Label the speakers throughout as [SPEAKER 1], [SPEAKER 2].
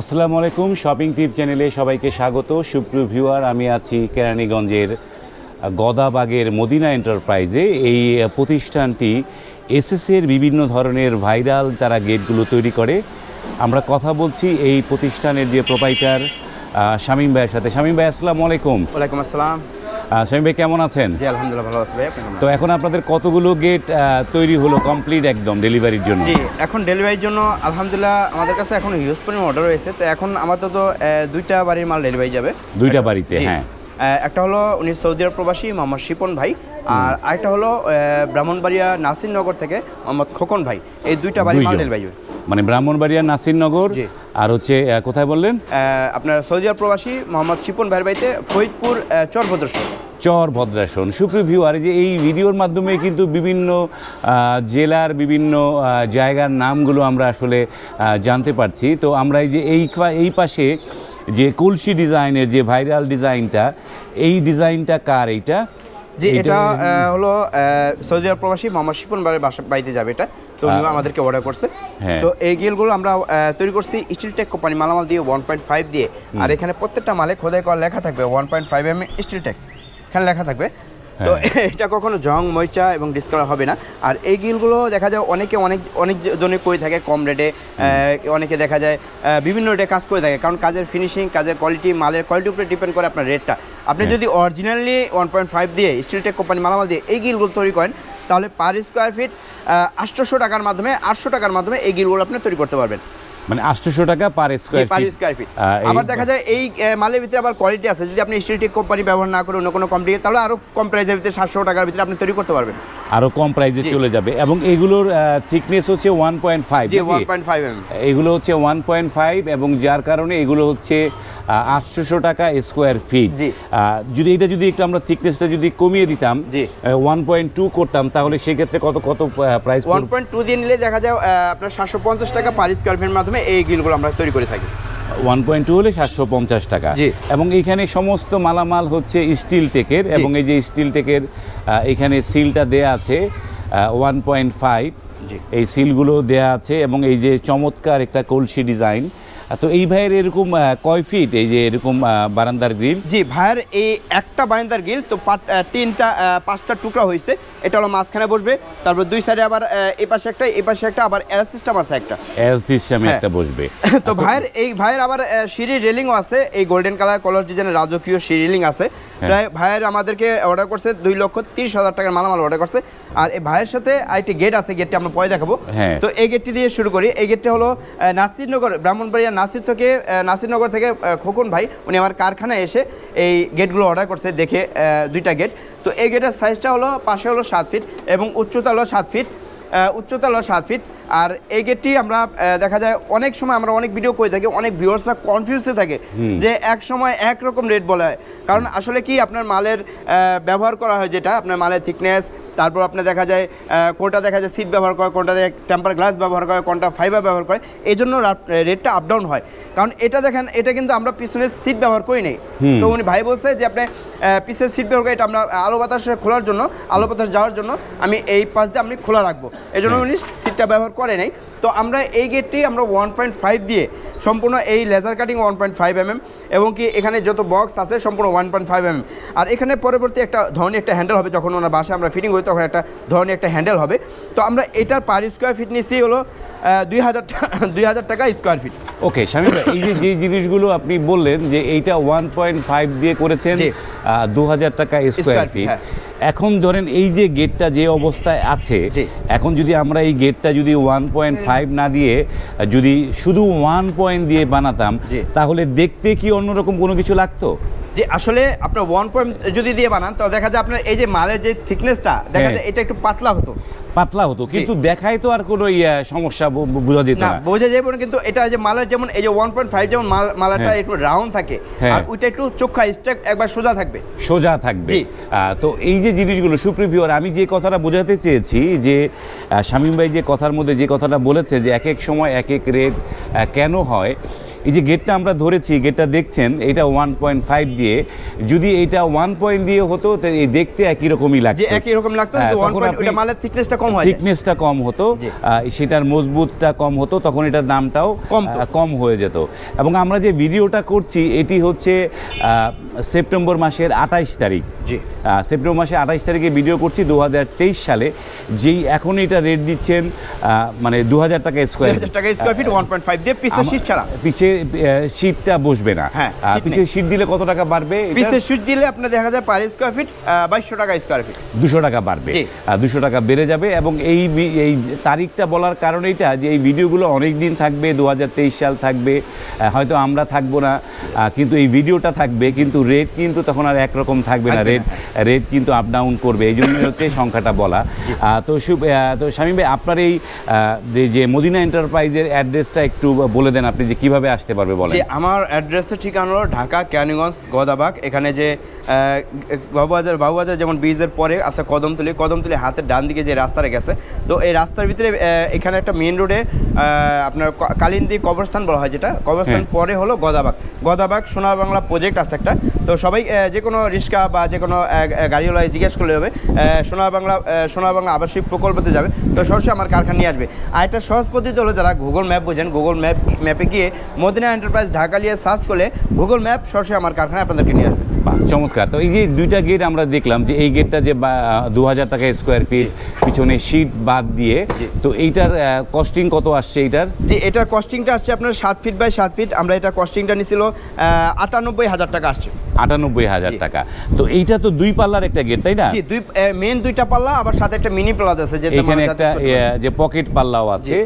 [SPEAKER 1] আসসালামু আলাইকুম শপিং টিপ চ্যানেলে সবাইকে স্বাগত। সুপ্রিয় ভিউয়ার, আমি আছি কেরানীগঞ্জের গদাবাগের মদিনা এন্টারপ্রাইজে। এই প্রতিষ্ঠানটি এসএসের বিভিন্ন ধরনের ভাইরাল তারা গেটগুলো তৈরি করে। আমরা কথা বলছি এই প্রতিষ্ঠানের যে প্রোপাইটার শামীম ভাইয়ের সাথে। শামীম ভাই, আসসালামু আলাইকুম।
[SPEAKER 2] ওয়ালাইকুম আসসালাম।
[SPEAKER 1] শামীম ভাই কেমন আছেন?
[SPEAKER 2] জি আলহামদুলিল্লাহ ভালো আছে ভাই
[SPEAKER 1] তো এখন আপনাদের কতগুলো গেট তৈরি হলো কমপ্লিট একদম ডেলিভারির জন্য?
[SPEAKER 2] জি এখন ডেলিভারির জন্য আলহামদুলিল্লাহ আমাদের কাছে এখন হিউজ পরিমাণ অর্ডার রয়েছে। তো এখন আমাদের তো দুইটা বাড়ির মাল ডেলিভারি যাবে।
[SPEAKER 1] দুইটা বাড়িতে হ্যাঁ।
[SPEAKER 2] একটা হলো উনি সৌদি আরব প্রবাসী মোহাম্মদ শিপন ভাই। আর আরেকটা হলো ব্রাহ্মণবাড়িয়া নাসিরনগর থেকে মোহাম্মদ খোকন ভাই। এই দুইটা
[SPEAKER 1] দুইজন।
[SPEAKER 2] ডেলিভারি যাবে
[SPEAKER 1] মানে ব্রাহ্মণবাড়িয়া নাসিরনগর আর হচ্ছে কোথায় বললেন?
[SPEAKER 2] আপনার সৌদি আরব প্রবাসী মোহাম্মদ শিপন ভাইয়ের বাড়িতে ফরিদপুর চরভদ্রেশ্বর।
[SPEAKER 1] চর ভদ্রাসন সুপ্রিভিউ আর যে এই ভিডিওর মাধ্যমে কিন্তু বিভিন্ন জেলার বিভিন্ন জায়গার নামগুলো আমরা আসলে জানতে পারছি। তো আমরা এই যে এই এই পাশে যে কলসি ডিজাইনের যে ভাইরাল ডিজাইনটা এই ডিজাইনটা কার এইটা? যে
[SPEAKER 2] এটা হলো সৌদি আরব প্রবাসী মোহাম্মদ শিপন বাড়িতে যাবে এটা। তো উনি আমাদেরকে অর্ডার করছে।
[SPEAKER 1] হ্যাঁ।
[SPEAKER 2] তো এই গিলগুলো আমরা তৈরি করছি স্টিল টেক কোম্পানি মালামাল দিয়ে ওয়ান পয়েন্ট ফাইভ দিয়ে। আর এখানে প্রত্যেকটা মালে খোদাই করা লেখা থাকবে one point five M steel tech এখানে লেখা থাকবে। তো এটা কখনো জং ময়চা এবং ডিসকালার হবে না। আর এই গিলগুলো দেখা যায় অনেকে অনেক অনেক জনে করে থাকে কম রেটে। অনেকে দেখা যায় বিভিন্ন রেটে কাজ করে থাকে। কারণ কাজের ফিনিশিং কাজের কোয়ালিটি মালের কোয়ালিটির উপরে ডিপেন্ড করে আপনার রেটটা। আপনি
[SPEAKER 1] হ্যাঁ।
[SPEAKER 2] যদি অরিজিনালি ওয়ান পয়েন্ট ফাইভ দিয়ে স্টিল টেক কোম্পানি মালামাল দিয়ে এই গিলগুলো তৈরি করেন তাহলে পার স্কোয়ার ফিট আটশোশো টাকার মাধ্যমে আটশো টাকার মাধ্যমে এই গিলগুলো আপনি তৈরি করতে পারবেন।
[SPEAKER 1] মানে আটশোশো টাকা per square
[SPEAKER 2] per square feet আবার দেখা যায় এই মালের ভিতরে আবার কোয়ালিটি আছে। যদি আপনি স্টিল টেক কোম্পানি ব্যবহার না করে অন্য কোনো কোম্পানি তাহলে আরও কম প্রাইসের ভিতরে সাতশো টাকার ভিতরে আপনি তৈরি করতে পারবেন।
[SPEAKER 1] আরও কম প্রাইসে চলে যাবে। এবং এগুলোর থিকনেস হচ্ছে one point five
[SPEAKER 2] one point five M
[SPEAKER 1] এগুলো হচ্ছে ওয়ান পয়েন্ট ফাইভ এবং যার কারণে এগুলো হচ্ছে আটশোশো টাকা স্কোয়ার ফিট যদি এটা যদি একটু আমরা থিকনেসটা যদি কমিয়ে দিতাম। ওয়ান পয়েন্ট টু করতাম তাহলে সেক্ষেত্রে কত কত প্রাইস
[SPEAKER 2] ওয়ান পয়েন্ট টু দিয়ে নিলে দেখা যায় আপনার সাতশো পঞ্চাশ টাকা পার স্কোয়ার ফিটের মাধ্যমে এই গিলগুলো আমরা তৈরি করে থাকি।
[SPEAKER 1] ওয়ান পয়েন্ট টু হলে সাতশো পঞ্চাশ টাকা। এবং এইখানে সমস্ত মালামাল হচ্ছে স্টিল টেকের এবং এই যে স্টিল টেকের এখানে সিলটা দেয়া আছে ওয়ান পয়েন্ট ফাইভ এই সিলগুলো দেয়া আছে এবং এই যে চমৎকার একটা কলসি ডিজাইন তো এই ভাইয়ের এরকম কয় ফিট এই যে এরকম বারান্দার গ্রিল
[SPEAKER 2] জি ভাইয়ের এই একটা বারান্দার গ্রিল তো তিনটা পাঁচটা টুকরা হয়েছে। এটা হলো মাঝখানে বসবে তারপর দুই সাইডে আবার এই পাশে একটা এই পাশে একটা আবার এল সিস্টেম আছে একটা।
[SPEAKER 1] এল সিস্টেমে
[SPEAKER 2] হ্যাঁ।
[SPEAKER 1] একটা বসবে।
[SPEAKER 2] তো ভাইয়ের এই ভাইয়ের আবার সিঁড়ি রেলিংও আছে এই গোল্ডেন কালার কলার ডিজাইনের রাজকীয় সিঁড়ি রেলিং আছে। প্রায় ভাইয়ের আমাদেরকে অর্ডার করছে দুই লক্ষ তিরিশ হাজার টাকার মালামাল অর্ডার করছে। আর এই ভাইয়ের সাথে আরেকটি গেট আছে গেটটি আমরা পরে দেখাবো।
[SPEAKER 1] হ্যাঁ।
[SPEAKER 2] তো এই গেটটি দিয়ে শুরু করি। এই গেটটা হলো নাসিরনগর ব্রাহ্মণবাড়িয়া নাসির থেকে নাসিরনগর থেকে খোকন ভাই উনি আমার কারখানায় এসে এই গেটগুলো অর্ডার করছে দেখে দুইটা গেট তো এই গেটের সাইজটা হলো পাশে হলো সাত ফিট এবং উচ্চতা হলো সাত ফিট উচ্চতা হলো সাত ফিট আর এই গেটটি আমরা দেখা যায় অনেক সময় আমরা অনেক ভিডিও করে থাকি অনেক ভিউয়ার্সরা কনফিউজে থাকে যে এক সময় এক রকম রেট বলা হয়। কারণ আসলে কি আপনার মালের ব্যবহার করা হয় যেটা আপনার মালের থিকনেস তারপর আপনার দেখা যায় কোনটা দেখা যায় সিট ব্যবহার করে কোনটা টেম্পার গ্লাস ব্যবহার করে কোনটা ফাইবার ব্যবহার করে এই জন্য রেটটা আপ ডাউন হয়। কারণ এটা দেখেন এটা কিন্তু আমরা পিছনে সিট ব্যবহার করি নাই। তো উনি ভাই বলছে যে আপনি পিছনের সিট ব্যবহার করে এটা আমরা আলো বাতাসে খোলার জন্য আলো বাতাস যাওয়ার জন্য আমি এই পাশ দিয়ে আমি খোলা রাখব। এই জন্য উনি সিটটা ব্যবহার করে নাই। তো আমরা এই গেটটি আমরা ওয়ান পয়েন্ট ফাইভ দিয়ে সম্পূর্ণ এই laser cutting one point five M এবং কি এখানে যত বক্স আছে সম্পূর্ণ ওয়ান পয়েন্ট ফাইভ এম আর এখানে পরবর্তী একটা ধরনের একটা হ্যান্ডেল হবে, যখন ওনার বাসায় আমরা ফিটিং করি, তখন একটা ধরনের একটা হ্যান্ডেল হবে। তো আমরা এটার পার স্কোয়ার ফিট নিচ্ছি হলো দুই হাজার দুই হাজার টাকা স্কোয়ার ফিট
[SPEAKER 1] ওকে শামীম ভাই এই যে যে জিনিসগুলো আপনি বললেন যে এইটা ওয়ান পয়েন্ট ফাইভ দিয়ে করেছেন। দু হাজার টাকা স্কোয়ার ফিট। এখন ধরেন এই যে গেটটা যে অবস্থায় আছে এখন যদি আমরা এই গেটটা যদি ওয়ান পয়েন্ট ফাইভ না দিয়ে যদি শুধু ওয়ান পয়েন্ট দিয়ে বানাতাম। তাহলে দেখতে কি অন্যরকম কোনো কিছু লাগতো
[SPEAKER 2] যে আসলে আপনার ওয়ান পয়েন্ট যদি দিয়ে বানান তো দেখা যায় আপনার এই যে মালের যে থিকনেসটা দেখা
[SPEAKER 1] হ্যাঁ।
[SPEAKER 2] যায় এটা একটু পাতলা হতো
[SPEAKER 1] পাতলা হতো কিন্তু দেখায় তো আর কোনো ইয়া সমস্যা বোঝা যেত
[SPEAKER 2] না বোঝা যাবে না কিন্তু এটা যে মালার যেমন এই যে ওয়ান পয়েন্ট ফাইভ যেমন মাল মালাটা
[SPEAKER 1] হ্যাঁ।
[SPEAKER 2] একটু রাউন্ড থাকে
[SPEAKER 1] হ্যাঁ।
[SPEAKER 2] আর ওইটা একটু চোখা স্টেক একবার সোজা থাকবে।
[SPEAKER 1] সোজা থাকবে। তো এই যে জিনিসগুলো সুপ্রিভিওর আমি যে কথাটা বোঝাতে চেয়েছি যে শামীম ভাই যে কথার মধ্যে যে কথাটা বলেছে যে এক এক সময় এক এক রেট কেন হয় এই যে গেটটা আমরা ধরেছি গেটটা দেখছেন এটা ওয়ান পয়েন্ট ফাইভ দিয়ে। যদি এটা ওয়ান পয়েন্ট দিয়ে হতো এই দেখতে একই রকমই
[SPEAKER 2] যে
[SPEAKER 1] লাগতো
[SPEAKER 2] একই রকম লাগতো মালের থিকনেসটা কম হয়
[SPEAKER 1] থিকনেসটা কম হতো সেটার মজবুতটা কম হতো তখন এটার দামটাও। আহ, কম হয়ে যেত। এবং আমরা যে ভিডিওটা করছি এটি হচ্ছে আহ, সেপ্টেম্বর মাসের আঠাইশ তারিখ।
[SPEAKER 2] জি।
[SPEAKER 1] সেপ্টেম্বর মাসে আঠাইশ তারিখে ভিডিও করছি দু হাজার তেইশ সালে। যেই এখন এটা রেট দিচ্ছেন মানে দু হাজার টাকা স্কোয়ার
[SPEAKER 2] টাকা square feet one point five দিয়ে পিসের ছাড়া।
[SPEAKER 1] পিছে শীটটা বসবে না।
[SPEAKER 2] হ্যাঁ,
[SPEAKER 1] আহ,
[SPEAKER 2] শীট
[SPEAKER 1] পিছে শীট দিলে কত টাকা বাড়বে
[SPEAKER 2] পিসের শীট দিলে আপনার দেখা যায় পার স্কোয়ার ফিট বাইশশো টাকা স্কোয়ার ফিট
[SPEAKER 1] দুশো টাকা বাড়বে। দুশো টাকা বেড়ে যাবে এবং এই এই তারিখটা বলার কারণ এইটা যে এই ভিডিওগুলো অনেক দিন থাকবে দু সাল থাকবে হয়তো আমরা থাকব না কিন্তু এই ভিডিওটা থাকবে কিন্তু রেট কিন্তু তখন আর একরকম থাকবে না। রেট রেট কিন্তু আপ ডাউন করবে এই জন্য হচ্ছে সংখ্যাটা বলা। আহ, তো তো স্বামী ভাই আপনার এই যে- যে মদিনা এন্টারপ্রাইজের অ্যাড্রেসটা একটু বলে দেন আপনি যে কীভাবে আসতে পারবে বলেন।
[SPEAKER 2] আমার অ্যাড্রেসের ঠিকানা হলো ঢাকা ক্যানিগঞ্জ গদাবাগ। এখানে যে বাবুবাজার বাবুবাজার যেমন ব্রিজের পরে আছে কদমতলি কদমতলি হাতের ডান দিকে যে রাস্তাটা গেছে। তো এই রাস্তার ভিতরে এখানে একটা মেন রোডে আপনার কালিন্দী কবরস্থান বলা হয় যেটা। কবরস্থান
[SPEAKER 1] হ্যাঁ।
[SPEAKER 2] পরে হলো গদাবাগ। গদাবাগ সোনার বাংলা প্রজেক্ট আছে একটা। তো সবাই যে কোনো রিক্সা বা যে কোনো গাড়িওয়ালায় জিজ্ঞেস করলে হবে সোনার বাংলা সোনার বাংলা আবাসিক প্রকল্পতে যাবে। তো সরাসরি আমার কারখানা নিয়ে আসবে। আর একটা সহজ পদ্ধতি হলো যারা গুগল ম্যাপ বোঝেন গুগল ম্যাপ ম্যাপে গিয়ে মদিনা এন্টারপ্রাইজ ঢাকা নিয়ে সার্চ করলে গুগল ম্যাপ সরাসরি আমার কারখানায় আপনাদেরকে নিয়ে আসবে।
[SPEAKER 1] বাহ, চমৎকার। তো এই যে দুইটা গেট আমরা দেখলাম যে এই গেটটা যে দু হাজার টাকা স্কোয়ার ফিট পিছনে শীট বাদ দিয়ে তো এইটার কস্টিং কত আসছে এইটার?
[SPEAKER 2] যে এটার কস্টিংটা আসছে আপনার সাত ফিট বাই সাত ফিট আমরা এটা কস্টিংটা নিছিল আটানব্বই হাজার টাকা আসছে।
[SPEAKER 1] আটানব্বই হাজার টাকা। তো এইটা তো দুই পাল্লার একটা গেট তাই না?
[SPEAKER 2] দুই মেন দুইটা পাল্লা আবার সাথে একটা মিনি প্লাদ আছে যে
[SPEAKER 1] এখানে একটা যে পকেট পাল্লাও আছে।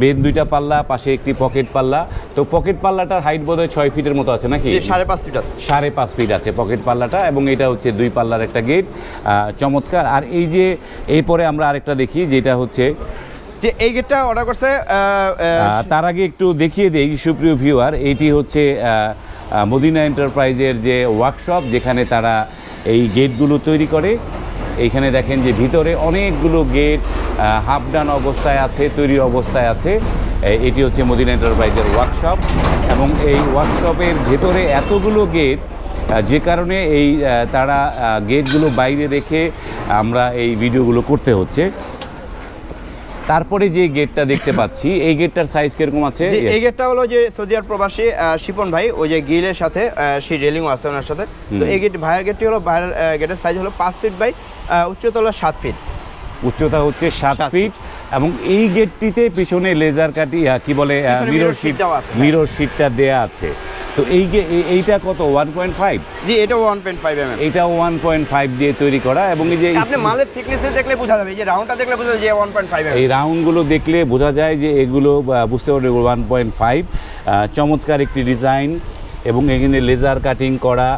[SPEAKER 1] বেদ দুইটা পাল্লা পাশে একটি পকেট পাল্লা। তো পকেট পাল্লাটার হাইট বোধহয় ছয় ফিটের মতো আছে নাকি?
[SPEAKER 2] সাড়ে পাঁচ ফিট আছে।
[SPEAKER 1] সাড়ে পাঁচ ফিট আছে পকেট পাল্লাটা এবং এটা হচ্ছে দুই পাল্লার একটা গেট চমৎকার। আর এই যে এরপরে আমরা আরেকটা দেখি যেটা হচ্ছে
[SPEAKER 2] যে এই গেটটা অর্ডার করছে
[SPEAKER 1] তার আগে একটু দেখিয়ে দেই সুপ্রিয় ভিউয়ার এটি হচ্ছে মদিনা এন্টারপ্রাইজের যে ওয়ার্কশপ যেখানে তারা এই গেটগুলো তৈরি করে এইখানে দেখেন যে ভিতরে অনেকগুলো গেট হাফ ডান অবস্থায় আছে তৈরি অবস্থায় আছে। এটি হচ্ছে মদিনা এন্টারপ্রাইজের ওয়ার্কশপ এবং এই ওয়ার্কশপের ভেতরে এতগুলো গেট যে কারণে এই তারা গেটগুলো বাইরে রেখে আমরা এই ভিডিওগুলো করতে হচ্ছে। তারপরে যে গেটটা দেখতে পাচ্ছি এই গেটটার সাইজ কীরকম আছে?
[SPEAKER 2] এই গেটটা হলো যে সৌদি আরব প্রবাসী শিপন ভাই ওই যে গিলের সাথে সেই রেলিংও আছে ওনার সাথে। তো এই গেট ভাইয়ের গেটটি হলো ভাইয়ের গেটের সাইজ হলো পাঁচ ফিট বাই উচ্চতা হলো সাত ফিট
[SPEAKER 1] উচ্চতা হচ্ছে সাত ফিট এবং এই গেটটিতে পিছনে লেজার কাটি কি বলে মিরর শিট। মিরর শিটটা দেয়া আছে। তো এই এইটা কত? ওয়ান পয়েন্ট ফাইভ
[SPEAKER 2] জি এটা ওয়ান পয়েন্ট ফাইভ এম
[SPEAKER 1] এইটা ওয়ান পয়েন্ট ফাইভ দিয়ে তৈরি করা এবং এই যে
[SPEAKER 2] আপনি মালের থিকনেসে দেখলে বোঝা যাবে এই যে রাউন্ডটা দেখলে বোঝা যাবে যে ওয়ান পয়েন্ট ফাইভ
[SPEAKER 1] এই রাউন্ডগুলো দেখলে বোঝা যায় যে এগুলো বুঝতে পারবে ওয়ান পয়েন্ট ফাইভ চমৎকার একটি ডিজাইন এবং এখানে লেজার কাটিং করা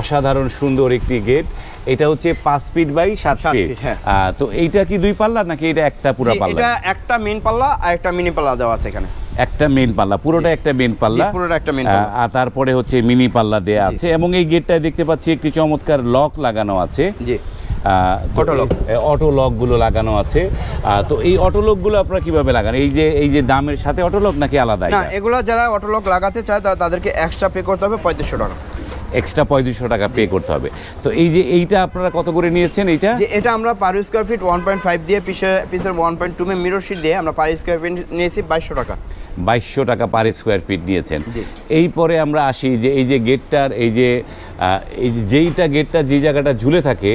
[SPEAKER 1] অসাধারণ সুন্দর একটি গেট এটা হচ্ছে পাঁচ ফিট বাই সাত ফিট
[SPEAKER 2] হ্যাঁ।
[SPEAKER 1] তো এইটা কি দুই পাল্লা নাকি এটা একটা পুরো পাল্লা?
[SPEAKER 2] এটা একটা মেন পাল্লা আর একটা মিনি পাল্লা দেওয়া আছে এখানে।
[SPEAKER 1] একটা মেন পাল্লা পুরোটা একটা মেন পাল্লা।
[SPEAKER 2] পুরোটা একটা
[SPEAKER 1] মেন আর তারপরে হচ্ছে মিনি পাল্লা দেয়া আছে এবং এই গেটটায় দেখতে পাচ্ছি একটি চমৎকার লক লাগানো আছে।
[SPEAKER 2] জি।
[SPEAKER 1] আহ, তো
[SPEAKER 2] Auto lock।
[SPEAKER 1] এই- অটো লকগুলো লাগানো আছে। তো এই অটো লকগুলো আপনারা কীভাবে লাগান? এই যে এই যে দামের সাথে অটো লক নাকি আলাদা
[SPEAKER 2] না এগুলো যারা অটোলক লাগাতে চায় তাদেরকে এক্সট্রা পে করতে হবে পঁয়ত্রিশশো টাকা।
[SPEAKER 1] এক্সট্রা পঁয়ত্রিশশো টাকা পে করতে হবে। তো এই যে এইটা আপনারা কত করে নিয়েছেন এইটা?
[SPEAKER 2] এটা আমরা per square feet one point five দিয়ে পিসের পিসের one point two M mirror sheet দিয়ে আমরা পার স্কোয়ার ফিট নিয়েছি বাইশশো টাকা।
[SPEAKER 1] বাইশশো টাকা পার স্কোয়ার ফিট নিয়েছেন। এই পরে আমরা আসি যে এই যে গেটটার এই যে এই যেইটা গেটটা যে জায়গাটা ঝুলে থাকে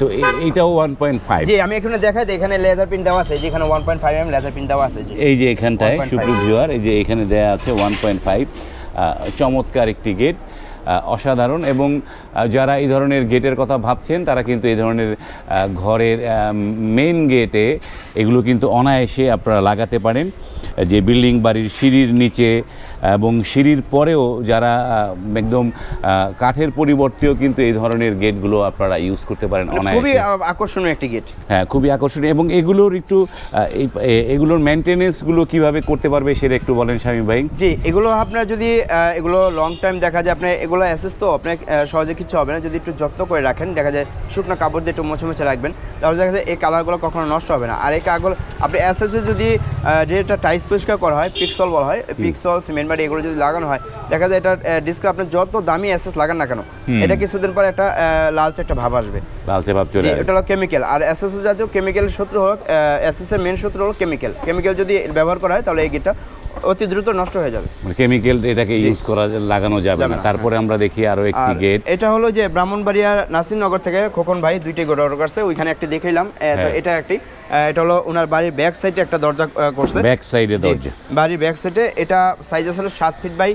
[SPEAKER 1] তো এই- এইটাও ওয়ান পয়েন্ট ফাইভ
[SPEAKER 2] জি আমি এখানে দেখাই এখানে লেজার পিন দেওয়া আছে যেখানে one point five M laser pin দেওয়া আছে
[SPEAKER 1] এই যে এখানটায়
[SPEAKER 2] 1.5
[SPEAKER 1] সুপ্রিম ভিউয়ার এই যে এখানে দেওয়া আছে ওয়ান পয়েন্ট ফাইভ চমৎকার একটি গেট অসাধারণ এবং যারা এই ধরনের গেটের কথা ভাবছেন, তারা কিন্তু এই ধরনের ঘরের মেন গেটে এগুলো কিন্তু অনায়াসে আপনারা লাগাতে পারেন। যে বিল্ডিং বাড়ির সিঁড়ির নিচে এবং সিঁড়ির পরেও যারা একদম কাঠের পরিবর্তেও কিন্তু এই ধরনের গেটগুলো আপনারা ইউজ করতে পারেন
[SPEAKER 2] খুবই আকর্ষণীয় একটি গেট।
[SPEAKER 1] হ্যাঁ খুবই আকর্ষণীয় এবং এগুলোর একটু এগুলোর মেনটেনেন্সগুলো কীভাবে করতে পারবে সেটা একটু বলেন স্বামী ভাই।
[SPEAKER 2] জি এগুলো আপনার যদি এগুলো লং টাইম দেখা যায় আপনার এগুলো অ্যাসেস তো আপনার সহজে কিছু হবে না। যদি একটু যত্ন করে রাখেন দেখা যায় শুকনো কাপড় দিয়ে একটু মুছে মুছে রাখবেন তাহলে দেখা যায় এই কালারগুলো কখনো নষ্ট হবে না। আর এই কাগজ আপনি অ্যাসেসে যদি যেটা টাইস পরিষ্কার করা হয় পিক্সল বলা হয় পিক্সল সিমেন্ট বাড়ি এগুলো যদি লাগানো হয় দেখা যায় এটা ডিসকে আপনার যত দামি অ্যাসেস লাগান না কেন এটা কিছুদিন পর একটা লালচে একটা ভাব আসবে।
[SPEAKER 1] লালচে ভাব চলে।
[SPEAKER 2] এটা হলো কেমিক্যাল আর এসএস জাতীয় কেমিক্যালের শত্রু হলো এসএস এর মেন শত্রু হলো কেমিক্যাল কেমিক্যাল যদি ব্যবহার করা হয় তাহলে এই গিটটা অতি দ্রুত নষ্ট হয়ে যাবে।
[SPEAKER 1] মানে কেমিক্যাল এটাকে ইউজ করা লাগানো যাবে না।
[SPEAKER 2] না,
[SPEAKER 1] তারপরে আমরা দেখি আরও একটি গেট
[SPEAKER 2] এটা হলো যে ব্রাহ্মণবাড়িয়া নাসিরনগর থেকে খোকন ভাই দুইটি গরু অর্ডার করছে ওইখানে একটি দেখাইলাম।
[SPEAKER 1] হ্যাঁ।
[SPEAKER 2] এটা একটি। এটা হলো ওনার বাড়ির ব্যাক সাইডে একটা দরজা করছে।
[SPEAKER 1] ব্যাক সাইডে দরজা।
[SPEAKER 2] বাড়ির ব্যাক সাইডে এটা সাইজ আছে হলো সাত ফিট বাই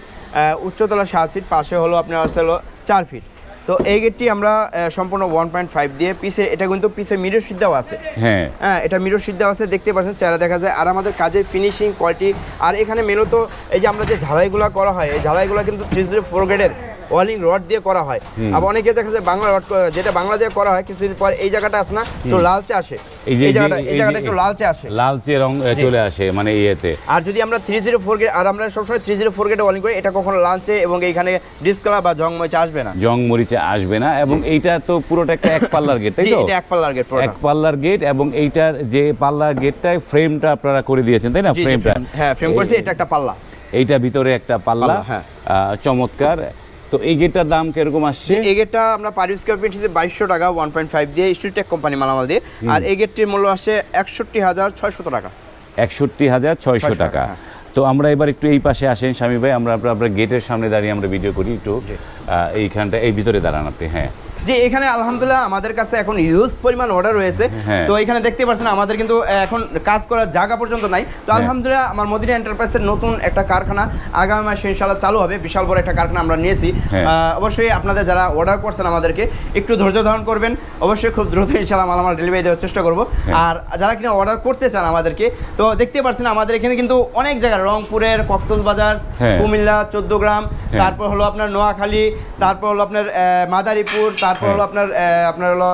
[SPEAKER 2] উচ্চতলা সাত ফিট পাশে হলো আপনার আছে হলো চার ফিট তো এই গেটটি আমরা সম্পূর্ণ ওয়ান পয়েন্ট ফাইভ দিয়ে পিছে এটা কিন্তু পিছে মিরর সিদ্ধাও আছে।
[SPEAKER 1] হ্যাঁ।
[SPEAKER 2] হ্যাঁ এটা মিরর দেওয়া আছে দেখতে পাচ্ছেন চেহারা দেখা যায়। আর আমাদের কাজের ফিনিশিং কোয়ালিটি আর এখানে মূলত এই যে আমরা যে ঝালাইগুলো করা হয় এই ঝালাইগুলো কিন্তু থ্রি জিরো ফোর গ্রেডের ওয়ালিং রড দিয়ে করা হয়। আবার অনেকে দেখা যায় বাংলা রড যেটা বাংলা দিয়ে করা হয় কিছুদিন পর এই জায়গাটা আসে না তো লালচে আসে।
[SPEAKER 1] এই যে
[SPEAKER 2] এই জায়গাটা একটু লালচে আসে।
[SPEAKER 1] লালচে রং চলে আসে মানে ইয়েতে।
[SPEAKER 2] আর যদি আমরা থ্রি জিরো ফোর গ্রেড আর আমরা সবসময় থ্রি জিরো ফোর গ্রেড ওয়ালিং করি এটা কখনো লালচে এবং এইখানে ডিসকালার বা জংময়চে আসবে না।
[SPEAKER 1] জং মরিচে আসবে না এবং এইটা তো পুরোটা একটা এক পাল্লার গেট তাই তো?
[SPEAKER 2] এক পাল্লার গেট
[SPEAKER 1] এক পাল্লার গেট এবং এইটার যে পাল্লার গেটটায় ফ্রেমটা আপনারা করে দিয়েছেন তাই না? ফ্রেমটা
[SPEAKER 2] হ্যাঁ ফ্রেম করেছি এটা একটা পাল্লা।
[SPEAKER 1] এইটা ভিতরে একটা পাল্লা
[SPEAKER 2] হ্যাঁ।
[SPEAKER 1] চমৎকার। তো এই গেটটার দাম কীরকম আসছে?
[SPEAKER 2] এই গেটটা আমরা পারি স্কোয়ার ফিট হিসেবে বাইশশো টাকা ওয়ান পয়েন্ট ফাইভ দিয়ে স্টিল টেক কোম্পানি মালামাল দিয়ে। আর এই গেটটির মূল্য আসে একষট্টি হাজার ছয়শত টাকা।
[SPEAKER 1] একষট্টি হাজার ছয়শো টাকা।
[SPEAKER 2] হ্যাঁ।
[SPEAKER 1] তো আমরা এবার একটু এই পাশে আসেন স্বামী ভাই। আমরা আপনার গেটের সামনে দাঁড়িয়ে আমরা ভিডিও করি একটু। এইখানটা এই ভিতরে দাঁড়ান আপনি হ্যাঁ।
[SPEAKER 2] যে এখানে আলহামদুলিল্লাহ আমাদের কাছে এখন হিউজ পরিমাণ অর্ডার রয়েছে
[SPEAKER 1] হ্যাঁ।
[SPEAKER 2] তো এখানে দেখতে পাচ্ছেন আমাদের কিন্তু এখন কাজ করার জায়গা পর্যন্ত নাই তো
[SPEAKER 1] হ্যাঁ।
[SPEAKER 2] আলহামদুলিল্লাহ আমার মদিনা এন্টারপ্রাইজের নতুন একটা কারখানা আগামী মাসে ইনশাল্লাহ চালু হবে বিশাল বড় একটা কারখানা আমরা নিয়েছি
[SPEAKER 1] হ্যাঁ।
[SPEAKER 2] অবশ্যই আপনাদের যারা অর্ডার করছেন আমাদেরকে একটু ধৈর্য ধারণ করবেন অবশ্যই খুব দ্রুত ইনশাল্লাহ মালামাল ডেলিভারি দেওয়ার চেষ্টা করব। আর যারা কিনা অর্ডার করতে চান আমাদেরকে তো দেখতে পাচ্ছেন আমাদের এখানে কিন্তু অনেক জায়গা রংপুরের কক্সবাজার। কুমিল্লা চোদ্দ গ্রাম তারপর হলো আপনার নোয়াখালী তারপর হলো আপনার মাদারীপুর তারপর হলো
[SPEAKER 1] হ্যাঁ।
[SPEAKER 2] আপনার আপনার হলো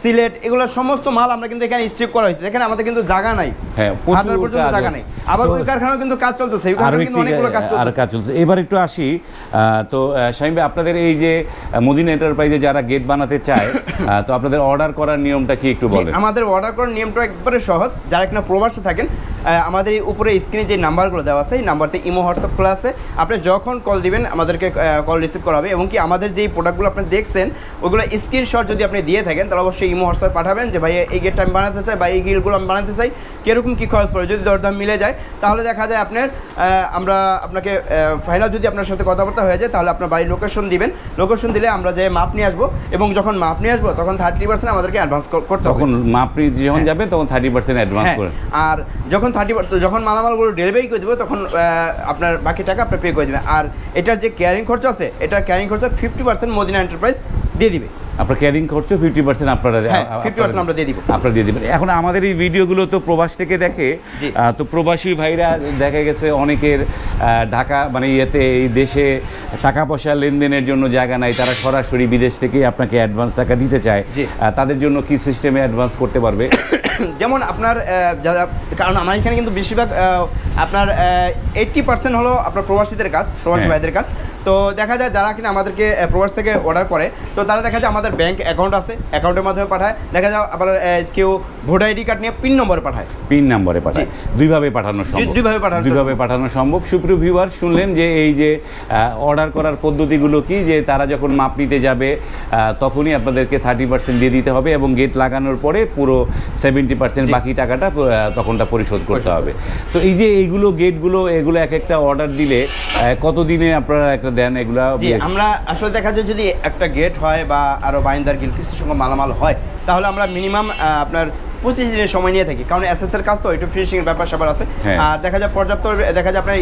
[SPEAKER 2] সিলেট এগুলো সমস্ত মাল আমরা কিন্তু এখানে স্ট্রিপ করা হয়েছে। দেখেন আমাদের কিন্তু জায়গা নাই।
[SPEAKER 1] হ্যাঁ,
[SPEAKER 2] পর্যন্ত জায়গা। নেই। আবার ওই কারখানাও কিন্তু কাজ চলতেছে। কিন্তু অনেকগুলো কাজ
[SPEAKER 1] আর কাজ চলছে এবার একটু আসি তো আহ, ভাই আপনাদের এই যে মদিনা এন্টারপ্রাইজে যারা গেট বানাতে চায় তো আপনাদের অর্ডার করার নিয়মটা কি একটু বলেন?
[SPEAKER 2] আমাদের অর্ডার করার নিয়মটা একবারে সহজ। যারা কিনা প্রবাসে থাকেন আমাদের এই উপরে স্ক্রিনে যে নাম্বারগুলো দেওয়া আছে এই নাম্বারতে ইমো হোয়াটসঅ্যাপ খোলা আছে। আপনি যখন কল দিবেন আমাদেরকে কল রিসিভ করা হবে। এবং কি আমাদের যেই প্রোডাক্টগুলো আপনি দেখছেন ওইগুলো স্ক্রিনশট যদি আপনি দিয়ে থাকেন তাহলে অবশ্যই ইমো হোয়াটসঅ্যাপ পাঠাবেন যে ভাই এই গেটটা আমি বানাতে চাই বা এই গিলগুলো আমি বানাতে চাই। কীরকম কী খরচ পড়ে যদি দরদাম মিলে যায় তাহলে দেখা যায় আপনার আমরা আপনাকে ফাইনাল যদি আপনার সাথে কথাবার্তা হয়ে যায় তাহলে আপনার বাড়ির লোকেশন দিবেন। লোকেশন দিলে আমরা যে মাপ নিয়ে আসব এবং যখন মাপ নিয়ে আসব তখন থার্টি পার্সেন্ট আমাদেরকে অ্যাডভান্স করতে হবে।
[SPEAKER 1] তখন মাপনি যখন যাবে তখন থার্টি পার্সেন্ট অ্যাডভান্স
[SPEAKER 2] হ্যাঁ,
[SPEAKER 1] করে।
[SPEAKER 2] আর যখন থার্টি যখন মালামালগুলো ডেলিভারি করে দেবো তখন আপনার বাকি টাকা আপনি পে করে দেবেন। আর এটার যে ক্যারিং খরচ আছে এটার ক্যারিং খরচ ফিফটি পার্সেন্ট মদিনা এন্টারপ্রাইজ দিয়ে দিবে
[SPEAKER 1] আপনার ক্যারিং খরচ ফিফটি পার্সেন্ট আপনারা
[SPEAKER 2] হ্যাঁ,
[SPEAKER 1] আ-
[SPEAKER 2] 50% আমরা দিয়ে দিব।
[SPEAKER 1] আপনারা দিয়ে দিবেন এখন আমাদের এই ভিডিওগুলো তো প্রবাস থেকে দেখে তো প্রবাসী ভাইরা দেখা গেছে অনেকের ঢাকা মানে ইয়েতে এই দেশে টাকা পয়সা লেনদেনের জন্য জায়গা নাই তারা সরাসরি বিদেশ থেকে আপনাকে অ্যাডভান্স টাকা দিতে চায়। তাদের জন্য কি সিস্টেমে অ্যাডভান্স করতে পারবে
[SPEAKER 2] যেমন আপনার যারা কারণ আমার এখানে কিন্তু বেশিরভাগ আপনার এইট্টি পার্সেন্ট হলো আপনার প্রবাসীদের কাজ প্রবাসী
[SPEAKER 1] হ্যাঁ।
[SPEAKER 2] ভাইদের কাজ তো দেখা যায় যারা কিনা আমাদেরকে প্রবাস থেকে অর্ডার করে তো তারা দেখা যায় আমাদের ব্যাংক অ্যাকাউন্ট আছে অ্যাকাউন্টের মাধ্যমে পাঠায়। দেখা যায় আবার কেউ ভোটার আইডি কার্ড নিয়ে পিন নম্বরে পাঠায়।
[SPEAKER 1] পিন নম্বরে পাঠায়। দুইভাবে পাঠানো সম্ভব।
[SPEAKER 2] দুইভাবে পাঠানো
[SPEAKER 1] দুইভাবে পাঠানো সম্ভব। সুপ্রিয় ভিউয়ার শুনলেন যে এই যে অর্ডার করার পদ্ধতিগুলো কি? যে তারা যখন মাপ নিতে যাবে তখনই আপনাদেরকে থার্টি পার্সেন্ট দিয়ে দিতে হবে এবং গেট লাগানোর পরে পুরো সেভেন্টি পার্সেন্ট বাকি টাকাটা তখনটা পরিশোধ করতে হবে। তো এই যে এইগুলো গেটগুলো এগুলো এক একটা অর্ডার দিলে কতদিনে আপনারা একটা দেন এগুলা
[SPEAKER 2] আমরা আসলে দেখা যায় যদি একটা গেট হয় বা আরও বাইন্দার গিল কিছু সঙ্গে মালামাল হয় তাহলে আমরা মিনিমাম আপনার পঁচিশ দিনের সময় নিয়ে থাকি। কারণ এস এর কাজ তো একটু ফিনিশিং ব্যাপার স্যাপার আছে।
[SPEAKER 1] হ্যাঁ।
[SPEAKER 2] আর দেখা যায় পর্যাপ্ত দেখা যায় আপনার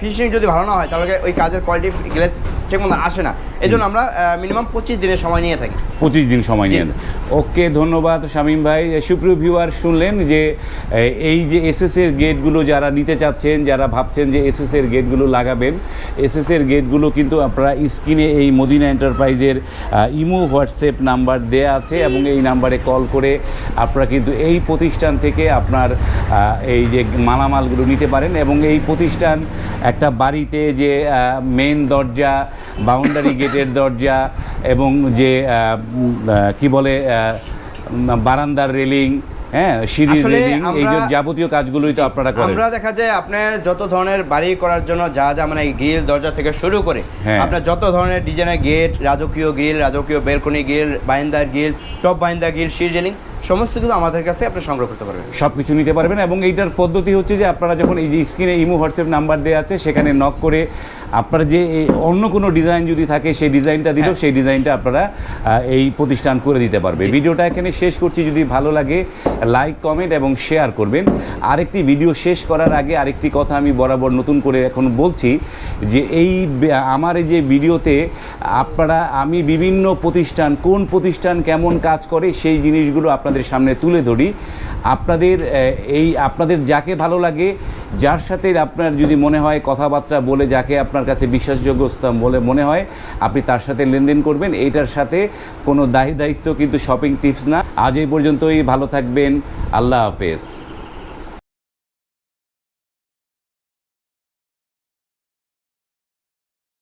[SPEAKER 2] ফিনিশিং যদি ভালো না হয় তাহলে ওই কাজের কোয়ালিটি গ্লেস ঠিক মতো আসে না। এই জন্য আমরা মিনিমাম পঁচিশ দিনের সময় নিয়ে থাকি।
[SPEAKER 1] পঁচিশ দিন সময় নিয়ে নেন। ওকে ধন্যবাদ শামীম ভাই সুপ্রিয় ভিউয়ার শুনলেন যে এই যে এসএস এর গেটগুলো যারা নিতে চাচ্ছেন যারা ভাবছেন যে এসএস এর গেটগুলো লাগাবেন এসএস এর গেটগুলো কিন্তু আপনারা স্ক্রিনে এই মদিনা এন্টারপ্রাইজের ইমো হোয়াটসঅ্যাপ নাম্বার দেয়া আছে এবং এই নাম্বারে কল করে আপনারা কিন্তু এই প্রতিষ্ঠান থেকে আপনার এই যে মালামালগুলো নিতে পারেন এবং এই প্রতিষ্ঠান একটা বাড়িতে যে মেন দরজা বাউন্ডারি গেটের দরজা এবং যে কি বলে বারান্দার রেলিং হ্যাঁ সিঁড়ির রেলিং এই যে
[SPEAKER 2] আমরা-
[SPEAKER 1] যাবতীয় কাজগুলোই তো আপনারা করেন
[SPEAKER 2] আমরা দেখা যায় আপনার যত ধরনের বাড়ি করার জন্য যা যা মানে গ্রিল দরজা থেকে শুরু করে
[SPEAKER 1] হ্যাঁ।
[SPEAKER 2] আপনার যত ধরনের ডিজাইনের গেট রাজকীয় গ্রিল রাজকীয় বেলকনি গ্রিল বাইন্দার গ্রিল টপ বাইন্দার গ্রিল সিট রেলিং সমস্ত কিছু আমাদের কাছে আপনি সংগ্রহ করতে পারবেন।
[SPEAKER 1] সব কিছু নিতে পারবেন এবং এইটার পদ্ধতি হচ্ছে যে আপনারা যখন এই যে স্ক্রিনে ইমো হোয়াটসঅ্যাপ নাম্বার দেওয়া আছে সেখানে নক করে আপনারা যে এই অন্য কোনো ডিজাইন যদি থাকে সেই ডিজাইনটা দিলেও
[SPEAKER 2] হ্যাঁ।
[SPEAKER 1] সেই ডিজাইনটা আপনারা এই প্রতিষ্ঠান করে দিতে পারবে। ভিডিওটা এখানে শেষ করছি। যদি ভালো লাগে লাইক কমেন্ট এবং শেয়ার করবেন। আরেকটি ভিডিও শেষ করার আগে আরেকটি কথা আমি বরাবর নতুন করে এখন বলছি যে এই আমার এই যে ভিডিওতে আপনারা, আমি বিভিন্ন প্রতিষ্ঠান, কোন প্রতিষ্ঠান কেমন কাজ করে সেই জিনিসগুলো আপনাদের সামনে তুলে ধরি। আপনাদের এই আপনাদের যাকে ভালো লাগে, যার সাথে আপনার যদি মনে হয় কথাবার্তা বলে যাকে আপনার কাছে বিশ্বাসযোগ্য বলে মনে হয়, আপনি তার সাথে লেনদেন করবেন। এইটার সাথে কোনো দায়ী দায়িত্ব কিন্তু শপিং টিপস না। আজ এই পর্যন্তই, ভালো থাকবেন, আল্লাহ হাফেজ।